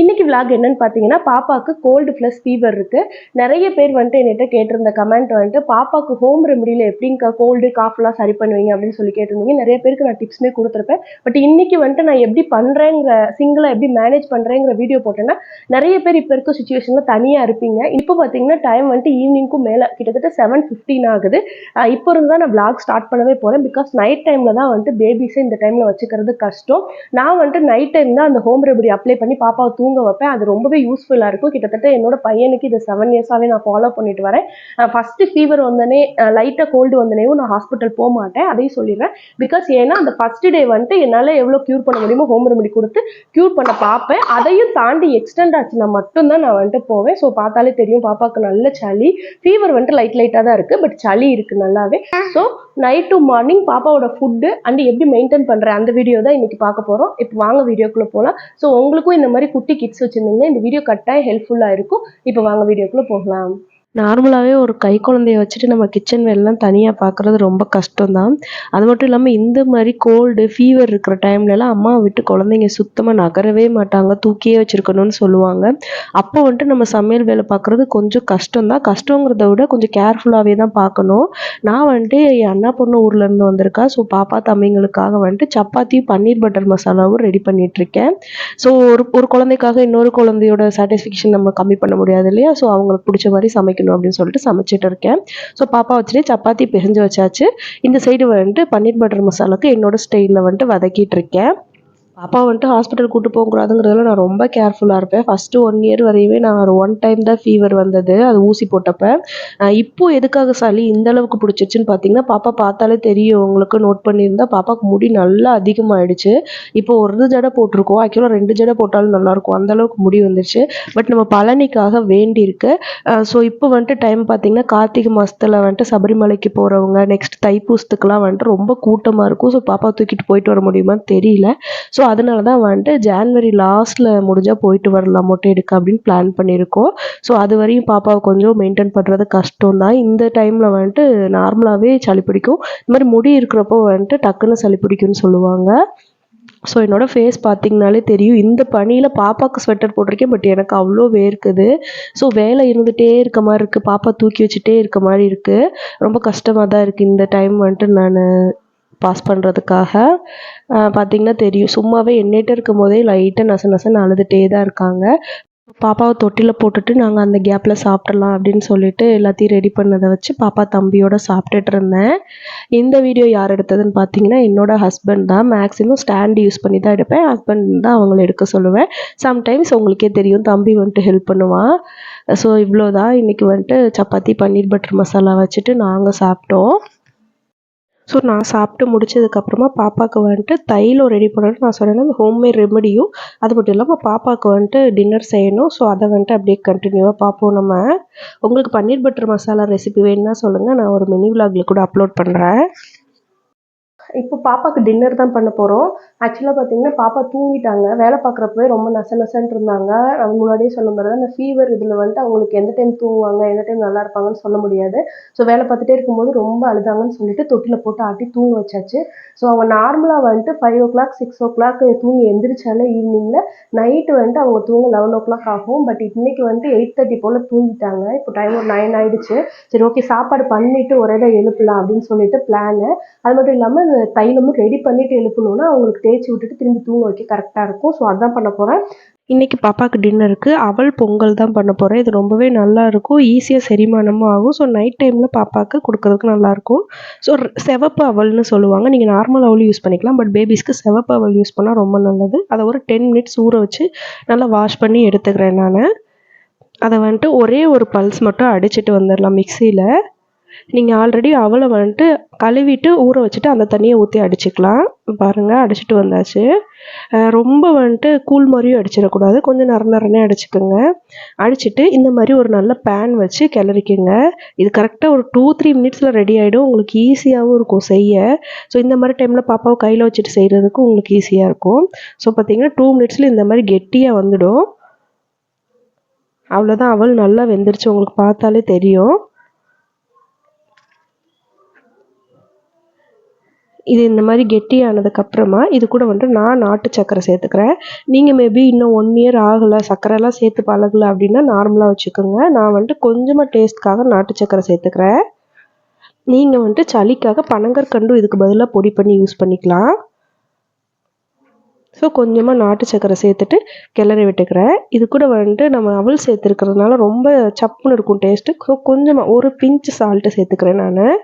இன்னைக்கு விளாக் என்னன்னு பார்த்தீங்கன்னா பாப்பாவுக்கு கோல்டு ப்ளஸ் ஃபீவர் இருக்கு. நிறைய பேர் வந்துட்டு என்கிட்ட கேட்டிருந்த கமெண்ட் வந்துட்டு பாப்பாவுக்கு ஹோம் ரெமடியில் எப்படிங்க கோல்டு காஃப்லாம் சரி பண்ணுவீங்க? அப்படின்னு சொல்லி கேட்டிருந்தீங்க. நிறைய பேருக்கு நான் டிப்ஸ்மே கொடுத்துருப்பேன். பட் இன்னைக்கு வந்துட்டு நான் எப்படி பண்ணுறேங்கிற சிங்கிளாக எப்படி மேனேஜ் பண்ணுறேங்கிற வீடியோ போட்டேன்னா நிறைய பேர் இப்போ இருக்க சுச்சுவேஷனில் தனியாக இருப்பீங்க. இப்போ பார்த்தீங்கன்னா டைம் வந்துட்டு ஈவினிங்க்கும் மேலே கிட்டத்தட்ட செவன் ஃபிஃப்டீன் ஆகுது. இப்போ இருந்து தான் நான் vlog ஸ்டார்ட் பண்ணவே போகிறேன் பிகாஸ் நைட் டைமில் தான் வந்துட்டு பேபிஸை இந்த டைமில் வச்சுக்கிறது கஷ்டம். நான் வந்துட்டு நைட் டைம் தான் அந்த ஹோம் ரெமடி அப்ளை பண்ணி பாப்பாவை தூங்க வைப்பேன். அது ரொம்பவே யூஸ்ஃபுல்லாக இருக்கும். கிட்டத்தட்ட என்னோட பையனுக்கு இது செவன் இயர்ஸாகவே நான் ஃபாலோ பண்ணிட்டு வரேன். ஃபஸ்ட்டு ஃபீவர் வந்தனே லைட்டாக கோல்டு வந்தனையும் நான் ஹாஸ்பிட்டல் போக மாட்டேன். அதையும் சொல்லிடுறேன். பிகாஸ் ஏன்னா அந்த ஃபர்ஸ்ட் டே வந்துட்டு என்னால் எவ்வளோ க்யூர் பண்ண முடியுமோ ஹோம் ரெமெடி கொடுத்து க்யூர் பண்ண பார்ப்பேன். அதையும் தாண்டி எக்ஸ்டெண்ட் ஆச்சுன்னா மட்டும்தான் நான் வந்துட்டு போவேன். ஸோ பார்த்தாலே தெரியும் பாப்பாவுக்கு நல்ல சளி. ஃபீவர் வந்துட்டு லைட் லைட்டாக தான் இருக்குது பட் சளி இருக்குது நல்லாவே. ஸோ நைட் டு மார்னிங் பாப்பாவோட ஃபுட்டு அண்ட் எப்படி மெயின்டைன் பண்ணுறேன் அந்த வீடியோ தான் இன்னைக்கு பார்க்க போகிறோம் இப்போ வாங்க வீடியோக்குள்ளே போகலாம் ஸோ உங்களுக்கும் இந்த மாதிரி குட்டி கிட்ஸ் வச்சுருந்தீங்கன்னா இந்த வீடியோ கட்டாயம் ஹெல்ப்ஃபுல்லாக இருக்கும். இப்போ வாங்க வீடியோக்குள்ளே போகலாம். நார்மலாகவே ஒரு கை குழந்தைய வச்சுட்டு நம்ம கிச்சன் வேலைலாம் தனியாக பார்க்குறது ரொம்ப கஷ்டம்தான். அது மட்டும் இல்லாமல் இந்த மாதிரி கோல்டு ஃபீவர் இருக்கிற டைம்லலாம் அம்மா விட்டு குழந்தைங்க சுத்தமாக நகரவே மாட்டாங்க. தூக்கியே வச்சுருக்கணும்னு சொல்லுவாங்க. அப்போ வந்துட்டு நம்ம சமையல் வேலை பார்க்குறது கொஞ்சம் கஷ்டம்தான். கஷ்டங்கிறத விட கொஞ்சம் கேர்ஃபுல்லாகவே தான் பார்க்கணும். நான் வந்துட்டு என் அண்ணா பொண்ணு ஊர்லேருந்து வந்திருக்கா. ஸோ பாப்பா தம்பிங்களுக்காக வந்துட்டு சப்பாத்தியும் பன்னீர் பட்டர் மசாலாவும் ரெடி பண்ணிகிட்ருக்கேன் ஸோ ஒரு ஒரு குழந்தைக்காக இன்னொரு குழந்தையோட சாட்டிஸ்ஃபேக்ஷன் நம்ம கம்மி பண்ண முடியாது இல்லையா? ஸோ அவங்களுக்கு பிடிச்ச மாதிரி சமைக்கணும் அப்படின்னு சொல்லிட்டு சமைச்சிட்டு இருக்கேன். ஸோ பாப்பா வச்சுட்டு சப்பாத்தி பிரிஞ்சு வச்சாச்சு. இந்த சைடு வந்துட்டு பன்னீர் பட்டர் மசாலாவுக்கு என்னோட ஸ்டைலில் வந்துட்டு வதக்கிட்டு இருக்கேன். பாப்பா வந்துட்டு ஹாஸ்பிட்டல் கூட்டு போகக்கூடாதுங்கிறதுல நான் ரொம்ப கேர்ஃபுல்லாக இருப்பேன். ஃபஸ்ட்டு ஒன் இயர் வரையுமே நான் ஒரு ஒன் டைம் தான் ஃபீவர் வந்தது. அது ஊசி போட்டப்ப. இப்போது இப்போ எதுக்காக சளி இந்த அளவுக்கு பிடிச்சிருச்சுன்னு பார்த்தீங்கன்னா பாப்பா பார்த்தாலே தெரியும். உங்களுக்கு நோட் பண்ணியிருந்தா பாப்பாக்கு முடி நல்லா அதிகமாகிடுச்சு இப்போ ஒரு ஜடை போட்டிருக்கோம். ஆக்சுவலாக ரெண்டு ஜடை போட்டாலும் நல்லாயிருக்கும். அந்த அளவுக்கு முடி வந்துருச்சு. பட் நம்ம பழனிக்காக வேண்டியிருக்கு. ஸோ இப்போ வந்துட்டு டைம் பார்த்தீங்கன்னா கார்த்திகை மாதத்தில் வந்துட்டு சபரிமலைக்கு போகிறவங்க நெக்ஸ்ட் தைப்பூசத்துக்குலாம் வந்துட்டு ரொம்ப கூட்டமாக இருக்கும். ஸோ பாப்பா தூக்கிட்டு போயிட்டு வர முடியுமான்னு தெரியல. ஸோ அதனால தான் வந்துட்டு ஜான்வரி லாஸ்ட்டில் முடிஞ்சால் போயிட்டு வரலாம் மொட்டை எடுக்க அப்படின்னு பிளான் பண்ணியிருக்கோம். ஸோ அது வரையும் பாப்பாவை கொஞ்சம் மெயின்டைன் பண்ணுறது கஷ்டம் தான் இந்த டைமில் வந்துட்டு நார்மலாகவே சளி பிடிக்கும். இந்த மாதிரி முடி இருக்கிறப்போ வந்துட்டு டக்குன்னு சளி பிடிக்கும்னு சொல்லுவாங்க. ஸோ என்னோடய ஃபேஸ் பார்த்தீங்கனாலே தெரியும். இந்த பனியில் பாப்பாவுக்கு ஸ்வெட்டர் போட்டிருக்கேன் பட் எனக்கு அவ்வளோ வேர்க்குது. ஸோ வேலை இருந்துகிட்டே இருக்க மாதிரி இருக்குது பாப்பா தூக்கி வச்சுட்டே இருக்க மாதிரி இருக்குது ரொம்ப கஷ்டமாக தான் இருக்குது இந்த டைம் வந்துட்டு நான் பாஸ் பண்ணுறதுக்காக பார்த்தீங்கன்னா தெரியும். சும்மாவே எண்ணிட்டு இருக்கும் போதே லைட்டாக நச நசன்னு அழுதுகிட்டே தான் இருக்காங்க. பாப்பாவை தொட்டியில் போட்டுட்டு நாங்கள் அந்த கேப்பில் சாப்பிட்றலாம் அப்படின்னு சொல்லிட்டு எல்லாத்தையும் ரெடி பண்ணதை வச்சு பாப்பா தம்பியோட சாப்பிட்டுட்டு இருந்தேன். இந்த வீடியோ யார் எடுத்ததுன்னு பார்த்தீங்கன்னா என்னோட ஹஸ்பண்ட் தான். மேக்ஸிமம் ஸ்டாண்ட் யூஸ் பண்ணி தான் எடுப்பேன். ஹஸ்பண்ட் தான் அவங்கள எடுக்க சொல்லுவேன். சம்டைம்ஸ் உங்களுக்கே தெரியும் தம்பி வந்துட்டு ஹெல்ப் பண்ணுவான் ஸோ இவ்வளோ தான் இன்றைக்கி வந்துட்டு சப்பாத்தி பன்னீர் பட்டர் மசாலா வச்சுட்டு நாங்கள் சாப்பிட்டோம். ஸோ நான் சாப்பிட்டு முடிச்சதுக்கப்புறமா பாப்பாவுக்கு வந்துட்டு தைலம் ரெடி பண்ணணும்னு நான் சொன்னேன் அந்த ஹோம்மேட் ரெமடியும் அது மட்டும் இல்லாமல் பாப்பாவுக்கு வந்துட்டு டின்னர் செய்யணும். ஸோ அதை வந்துட்டு அப்படியே கண்டினியூவாக பார்ப்போம் நம்ம. உங்களுக்கு பன்னீர் பட்டர் மசாலா ரெசிபி வேணும்னா சொல்லுங்கள் நான் ஒரு மினி விலாகில் கூட அப்லோட் பண்ணுறேன் இப்போ பாப்பாவுக்கு டின்னர் தான் பண்ண போகிறோம் ஆக்சுவலாக பார்த்தீங்கன்னா பாப்பா தூங்கிட்டாங்க. வேலை பார்க்குறப்பவே ரொம்ப நச நசன்ட்டு இருந்தாங்க. அவங்க முன்னாடியே சொன்ன மாதிரி தான் இந்த ஃபீவர் இதில் வந்துட்டு அவங்களுக்கு எந்த டைம் தூங்குவாங்க எந்த டைம் நல்லா இருப்பாங்கன்னு சொல்ல முடியாது. ஸோ வேலை பார்த்துட்டே இருக்கும்போது ரொம்ப அழுதாங்கன்னு சொல்லிட்டு தொட்டில் போட்டு ஆட்டி தூங்க வச்சாச்சு. ஸோ அவங்க நார்மலாக வந்துட்டு five o'clock six o'clock தூங்கி எந்திரிச்சாலே ஈவினிங்கில் நைட்டு வந்துட்டு அவங்க தூங்க லெவன் ஓ கிளாக் ஆகும். பட் இன்னைக்கு வந்துட்டு எயிட் தேர்ட்டி போல் தூங்கிட்டாங்க. இப்போ டைம் ஒரு நைன் ஆயிடுச்சு. சரி ஓகே சாப்பாடு பண்ணிட்டு ஒரே தான் எழுப்பலாம் அப்படின்னு சொல்லிட்டு பிளானு அது மட்டும் இல்லாமல் இந்த தைலமும் ரெடி பண்ணிட்டு எழுப்பணும்னா அவங்களுக்கு தேய்ச்சி விட்டுட்டு திரும்பி தூங்க வைக்க கரெக்டாக இருக்கும். ஸோ அதான் பண்ண போகிறேன் இன்றைக்கி பாப்பாவுக்கு டின்னருக்கு அவள் பொங்கல் தான் பண்ண போகிறேன் இது ரொம்பவே நல்லா இருக்கும். ஈஸியாக செரிமானமும் ஆகும். ஸோ நைட் டைமில் பாப்பாவுக்கு கொடுக்கறதுக்கு நல்லாயிருக்கும் ஸோ சிவப்பு அவல்னு சொல்லுவாங்க. நீங்கள் நார்மல் அவல் யூஸ் பண்ணிக்கலாம். பட் பேபிஸ்க்கு சிவப்பு அவல் யூஸ் பண்ணால் ரொம்ப நல்லது. அதை ஒரு டென் மினிட்ஸ் ஊற வச்சு நல்லா வாஷ் பண்ணி எடுத்துக்கிறேன் நான். அதை வந்துட்டு ஒரே ஒரு பல்ஸ் மட்டும் அடிச்சிட்டு வந்துடலாம் மிக்சியில் நீங்கள் ஆல்ரெடி அவளை வந்துட்டு கழுவிட்டு ஊற வச்சுட்டு அந்த தண்ணியை ஊற்றி அடிச்சுக்கலாம். பாருங்கள் அடிச்சிட்டு வந்தாச்சு. ரொம்ப வந்துட்டு கூழ் மாதிரியும் அடிச்சிடக்கூடாது. கொஞ்சம் நர நரனே அடிச்சுக்கோங்க. அடிச்சுட்டு இந்த மாதிரி ஒரு நல்ல பேன் வச்சு கிளறிக்கோங்க. இது கரெக்டாக ஒரு டூ த்ரீ மினிட்ஸில் ரெடி ஆகிடும் உங்களுக்கு ஈஸியாகவும் இருக்கும் செய்ய. ஸோ இந்த மாதிரி டைமில் பாப்பாவை கையில் வச்சுட்டு செய்கிறதுக்கு உங்களுக்கு ஈஸியாக இருக்கும். ஸோ பார்த்தீங்கன்னா டூ மினிட்ஸில் இந்த மாதிரி கெட்டியாக வந்துடும். அவ்வளோதான் அவள் நல்லா வெந்துருச்சு. உங்களுக்கு பார்த்தாலே தெரியும். இது இந்த மாதிரி கெட்டியானதுக்கப்புறமா இது கூட வந்துட்டு நான் நாட்டு சர்க்கரை சேர்த்துக்கிறேன். நீங்கள் மேபி இன்னும் ஒன் இயர் ஆகலை சர்க்கரைலாம் சேர்த்து பழகலை அப்படின்னா நார்மலாக வச்சுக்கோங்க. நான் வந்துட்டு கொஞ்சமாக டேஸ்ட்காக நாட்டு சர்க்கரை சேர்த்துக்கிறேன். நீங்கள் வந்துட்டு சளிக்காக பனங்கற்கண்டும் இதுக்கு பதிலாக பொடி பண்ணி யூஸ் பண்ணிக்கலாம். ஸோ கொஞ்சமாக நாட்டு சக்கரை சேர்த்துட்டு கிளறி விட்டுக்கிறேன். இது கூட வந்துட்டு நம்ம அவல் சேர்த்துருக்கிறதுனால ரொம்ப சப்புன்னு இருக்கும் டேஸ்ட்டு ஸோ கொஞ்சமாக ஒரு பிஞ்ச் சால்ட்டு சேர்த்துக்கிறேன் நான்.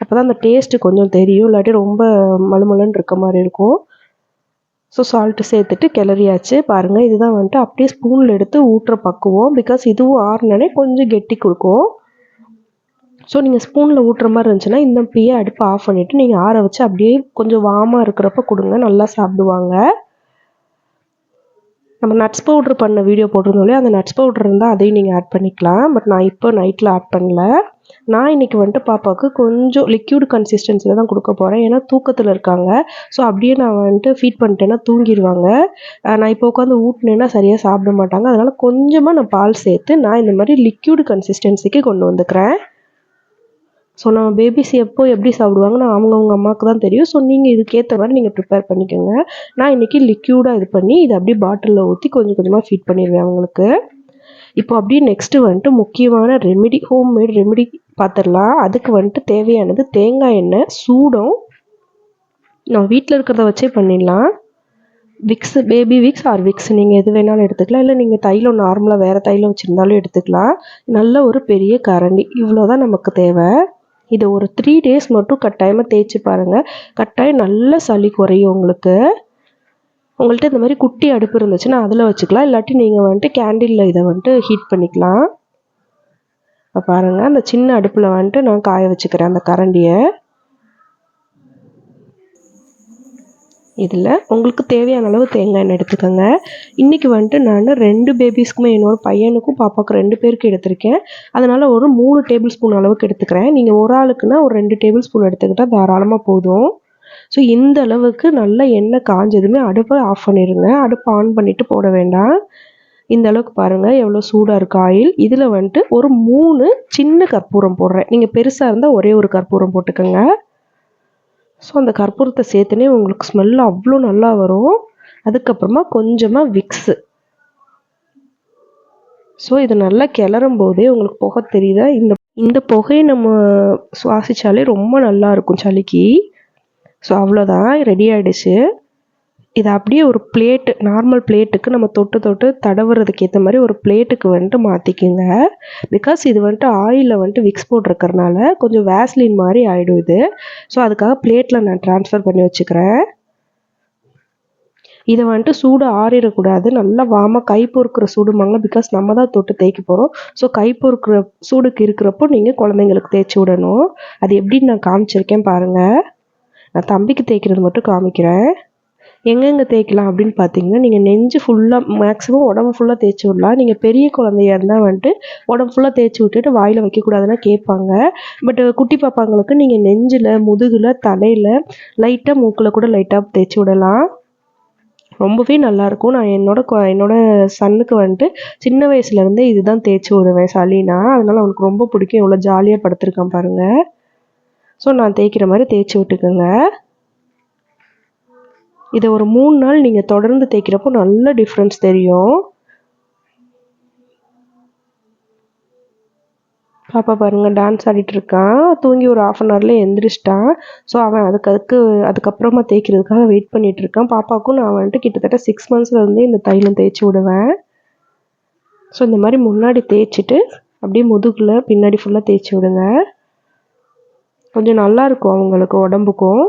அப்போ தான் அந்த டேஸ்ட்டு கொஞ்சம் தெரியும். இல்லாட்டி ரொம்ப மலுமலுன்னு இருக்க மாதிரி இருக்கும். ஸோ சால்ட்டு சேர்த்துட்டு கிளறியாச்சு. பாருங்கள் இதுதான் வந்துட்டு அப்படியே ஸ்பூனில் எடுத்து ஊட்டுற பக்குவோம். பிகாஸ் இதுவும் ஆறுனே கொஞ்சம் கெட்டி கொடுக்கும். ஸோ நீங்கள் ஸ்பூனில் ஊட்டுற மாதிரி இருந்துச்சுன்னா இந்த இப்பயே அடுப்பை ஆஃப் பண்ணிவிட்டு நீங்கள் ஆற வச்சு அப்படியே கொஞ்சம் வாமாக இருக்கிறப்ப கொடுங்க. நல்லா சாப்பிடுவாங்க. நம்ம நட்ஸ் பவுட்ரு பண்ண வீடியோ போட்டிருந்தோம்லையே அந்த நட்ஸ் பவுட்ரு இருந்தால் அதையும் நீங்கள் ஆட் பண்ணிக்கலாம். பட் நான் இப்போ நைட்டில் ஆட் பண்ணல. நான் இன்றைக்கி வந்துட்டு பாப்பாவுக்கு கொஞ்சம் லிக்யூட் கன்சிஸ்டன்சியில் தான் கொடுக்க போகிறேன் ஏன்னா தூக்கத்தில் இருக்காங்க. ஸோ அப்படியே நான் வந்துட்டு ஃபீட் பண்ணிட்டேன்னா தூங்கிடுவாங்க நான் இப்போ உட்காந்து ஊட்டினேன்னா சரியாக சாப்பிட மாட்டாங்க. அதனால் கொஞ்சமாக நான் பால் சேர்த்து நான் இந்த மாதிரி லிக்யூட் கன்சிஸ்டன்சிக்கு கொண்டு வந்துக்கிறேன். ஸோ நம்ம பேபிஸ் எப்போ எப்படி சாப்பிடுவாங்கன்னு அவங்கவுங்க அம்மாவுக்கு தான் தெரியும். ஸோ நீங்கள் இதுக்கேற்ற மாதிரி நீங்கள் ப்ரிப்பேர் பண்ணிக்கோங்க. நான் இன்றைக்கி லிக்யூடாக இது பண்ணி இதை அப்படியே பாட்டிலில் ஊற்றி கொஞ்சம் கொஞ்சமாக ஃபீட் பண்ணிடுவேன் அவங்களுக்கு. இப்போ அப்படியே நெக்ஸ்ட்டு வந்துட்டு முக்கியமான ரெமிடி ஹோம்மேட் ரெமிடி பார்த்துடலாம் அதுக்கு வந்துட்டு தேவையானது தேங்காய் எண்ணெய் சூடம். நம்ம வீட்டில் இருக்கிறத வச்சே பண்ணிடலாம். Vicks baby Vicks or Vicks நீங்கள் எது வேணாலும் எடுத்துக்கலாம். இல்லை நீங்கள் தைலம் நார்மலாக வேறு தைலம் வச்சுருந்தாலும் எடுத்துக்கலாம். நல்ல ஒரு பெரிய கரண்டி. இவ்வளோ தான் நமக்கு தேவை. இதை ஒரு த்ரீ டேஸ் மட்டும் கட்டாயமாக தேய்ச்சி பாருங்கள் கட்டாயம் நல்ல சளி குறையும் உங்களுக்கு. உங்கள்கிட்ட இந்த மாதிரி குட்டி அடுப்பு இருந்துச்சுன்னா அதில் வச்சுக்கலாம். இல்லாட்டி நீங்கள் வந்துட்டு கேண்டிலில் இதை வந்துட்டு ஹீட் பண்ணிக்கலாம். இப்போ பாருங்கள் அந்த சின்ன அடுப்பில் வந்துட்டு நான் காய வச்சுக்கிறேன் அந்த கரண்டியை. இதில் உங்களுக்கு தேவையான அளவு தேங்காய் எண்ணெய் எடுத்துக்கோங்க. இன்றைக்கி வந்துட்டு நான் ரெண்டு பேபிஸ்க்குமே என்னோட பையனுக்கும் பாப்பாவுக்கு ரெண்டு பேருக்கு எடுத்திருக்கேன். அதனால் ஒரு மூணு டேபிள் ஸ்பூன் அளவுக்கு எடுத்துக்கிறேன். நீங்கள் ஒரு ஆளுக்குன்னா ஒரு ரெண்டு டேபிள் ஸ்பூன் எடுத்துக்கிட்டால் தாராளமாக போதும். ஸோ இந்த அளவுக்கு நல்ல எண்ணெய் காஞ்சதுமே அடுப்பை ஆஃப் பண்ணிடுங்க அடுப்பை ஆன் பண்ணிவிட்டு போட வேண்டாம். இந்த அளவுக்கு பாருங்கள் எவ்வளோ சூடாக இருக்கு ஆயில் இதில் வந்துட்டு ஒரு மூணு சின்ன கற்பூரம் போடுறேன். நீங்கள் பெருசாக இருந்தால் ஒரே ஒரு கற்பூரம் போட்டுக்கோங்க. ஸோ அந்த கற்பூரத்தை சேர்த்துனே உங்களுக்கு ஸ்மெல் அவ்வளோ நல்லா வரும். அதுக்கப்புறமா கொஞ்சமாக விக்ஸு ஸோ இது நல்லா கிளறும் போதே உங்களுக்கு புகை தெரியுதா? இந்த இந்த புகையை நம்ம சுவாசித்தாலே ரொம்ப நல்லா இருக்கும் சளிக்கு. ஸோ அவ்வளோதான். ரெடி ஆகிடுச்சு இதை அப்படியே ஒரு பிளேட்டு நார்மல் பிளேட்டுக்கு நம்ம தொட்டு தொட்டு தடவுறதுக்கு ஏற்ற மாதிரி ஒரு பிளேட்டுக்கு வந்துட்டு மாற்றிக்குங்க பிகாஸ் இது வந்துட்டு ஆயிலில் வந்துட்டு விக்ஸ் போட்டிருக்கறனால கொஞ்சம் வேஸ்லின் மாதிரி ஆகிடும் இது. ஸோ அதுக்காக பிளேட்டில் நான் ட்ரான்ஸ்ஃபர் பண்ணி வச்சுக்கிறேன். இதை வந்துட்டு சூடு ஆறிடக்கூடாது. நல்லா வாமாக கை பொறுக்கிற சூடுமாங்க பிகாஸ் நம்ம தான் தொட்டு தேய்க்க போகிறோம் ஸோ கை பொறுக்கிற சூடுக்கு இருக்கிறப்போ நீங்கள் குழந்தைங்களுக்கு தேய்ச்சி விடணும். அது எப்படின்னு நான் காமிச்சிருக்கேன் பாருங்கள் நான் தம்பிக்கு தேய்க்கிறது மட்டும் காமிக்கிறேன். எங்கெங்கே தேய்க்கலாம் அப்படின்னு பார்த்தீங்கன்னா நீங்கள் நெஞ்சு ஃபுல்லாக மேக்ஸிமம் உடம்பு ஃபுல்லாக தேய்ச்சி விடலாம். நீங்கள் பெரிய குழந்தையா இருந்தால் வந்துட்டு உடம்பு ஃபுல்லாக தேய்ச்சி விட்டுட்டு வாயில் வைக்கக்கூடாதுன்னா கேட்பாங்க. பட் குட்டி பாப்பாங்களுக்கு நீங்கள் நெஞ்சில் முதுகில் தலையில் லைட்டாக மூக்கில் கூட லைட்டாக தேய்ச்சி விடலாம். ரொம்பவே நல்லாயிருக்கும் நான் என்னோட என்னோட சன்னுக்கு வந்துட்டு சின்ன வயசுலேருந்தே இதுதான் தேய்ச்சி விடுவேன் சளினா. அதனால அவனுக்கு ரொம்ப பிடிக்கும். இவ்வளோ ஜாலியாக படுத்திருக்கான் பாருங்கள் ஸோ நான் தேய்க்கிற மாதிரி தேய்ச்சி விட்டுக்கோங்க. இதை ஒரு மூணு நாள் நீங்கள் தொடர்ந்து தேய்க்கிறப்போ நல்ல டிஃப்ரென்ஸ் தெரியும். பாப்பா பாருங்கள் டான்ஸ் ஆடிட்டு இருக்கான். தூங்கி ஒரு ஆஃப் அன் ஹவர்ல எந்திரிச்சிட்டான். ஸோ அவன் அதுக்கு அதுக்கு அதுக்கப்புறமா தேய்க்கிறதுக்காக வெயிட் பண்ணிட்டு இருக்கான். பாப்பாவுக்கும் நான் வந்துட்டு கிட்டத்தட்ட சிக்ஸ் மந்த்ஸ்லேருந்தே இந்த தைலம் தேய்ச்சி விடுவேன். ஸோ இந்த மாதிரி முன்னாடி தேய்ச்சிட்டு அப்படியே முதுகில் பின்னாடி ஃபுல்லாக தேய்ச்சி விடுங்க. கொஞ்சம் நல்லா இருக்கும் அவங்களுக்கு உடம்புக்கும்.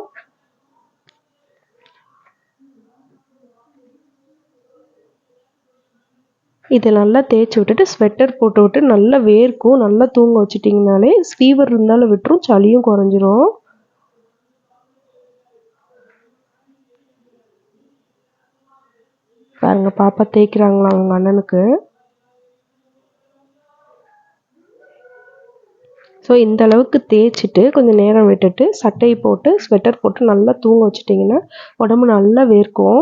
இதை நல்லா தேய்ச்சி விட்டுட்டு ஸ்வெட்டர் போட்டு விட்டு நல்லா வேர்க்கும். நல்லா தூங்க வச்சிட்டிங்கனாலே ஃபீவர் இருந்தாலும் விட்டுரும் சளியும் குறைஞ்சிரும். பாருங்க பாப்பா தேய்க்கிறாங்களா அவங்க அண்ணனுக்கு? ஸோ இந்த அளவுக்கு தேய்ச்சிட்டு கொஞ்சம் நேரம் விட்டுட்டு சட்டையை போட்டு ஸ்வெட்டர் போட்டு நல்லா தூங்க வச்சிட்டிங்கன்னா உடம்பு நல்லா வேர்க்கும்.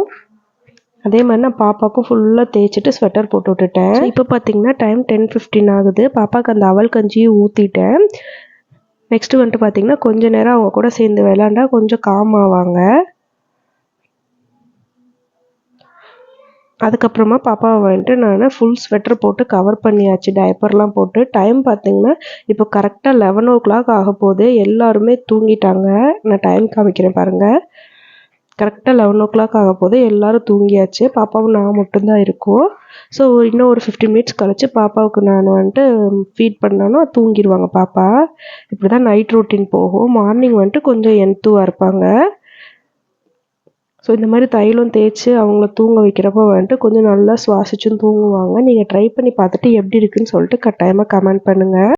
அதே மாதிரி நான் பாப்பாவுக்கும் ஃபுல்லாக தேய்ச்சிட்டு ஸ்வெட்டர் போட்டு விட்டுட்டேன். இப்போ பார்த்தீங்கன்னா டைம் டென் ஃபிஃப்டின் ஆகுது. பாப்பாவுக்கு அந்த அவல் கஞ்சியும் ஊற்றிட்டேன் நெக்ஸ்ட்டு வந்துட்டு பார்த்தீங்கன்னா கொஞ்ச நேரம் அவங்க கூட சேர்ந்து விளாண்டா கொஞ்சம் காம் ஆவாங்க. அதுக்கப்புறமா பாப்பாவை வந்துட்டு நான் ஃபுல் ஸ்வெட்டர் போட்டு கவர் பண்ணியாச்சு டயப்பர்லாம் போட்டு. டைம் பார்த்தீங்கன்னா இப்போ கரெக்டாக லெவன் ஓ கிளாக் ஆக போகுது. எல்லாருமே தூங்கிட்டாங்க. நான் டைம் காமிக்கிறேன் பாருங்கள் கரெக்டாக லெவன் ஓ கிளாக் ஆக போது எல்லோரும் தூங்கியாச்சு. பாப்பாவும் நான் மட்டும்தான் இருக்கோம். ஸோ இன்னும் ஒரு ஃபிஃப்டின் மினிட்ஸ் கழித்து பாப்பாவுக்கு நான் வந்துட்டு ஃபீட் பண்ணாலும் தூங்கிடுவாங்க பாப்பா. இப்படி தான் நைட் ரொட்டீன் போகும். மார்னிங் வந்துட்டு கொஞ்சம் என்த்துவாக இருப்பாங்க. ஸோ இந்த மாதிரி தைலம் தேய்ச்சி அவங்கள தூங்க வைக்கிறப்போ வந்துட்டு கொஞ்சம் நல்லா சுவாசிச்சும் தூங்குவாங்க. நீங்கள் ட்ரை பண்ணி பார்த்துட்டு எப்படி இருக்குதுன்னு சொல்லிட்டு கட்டாயமாக கமெண்ட் பண்ணுங்கள்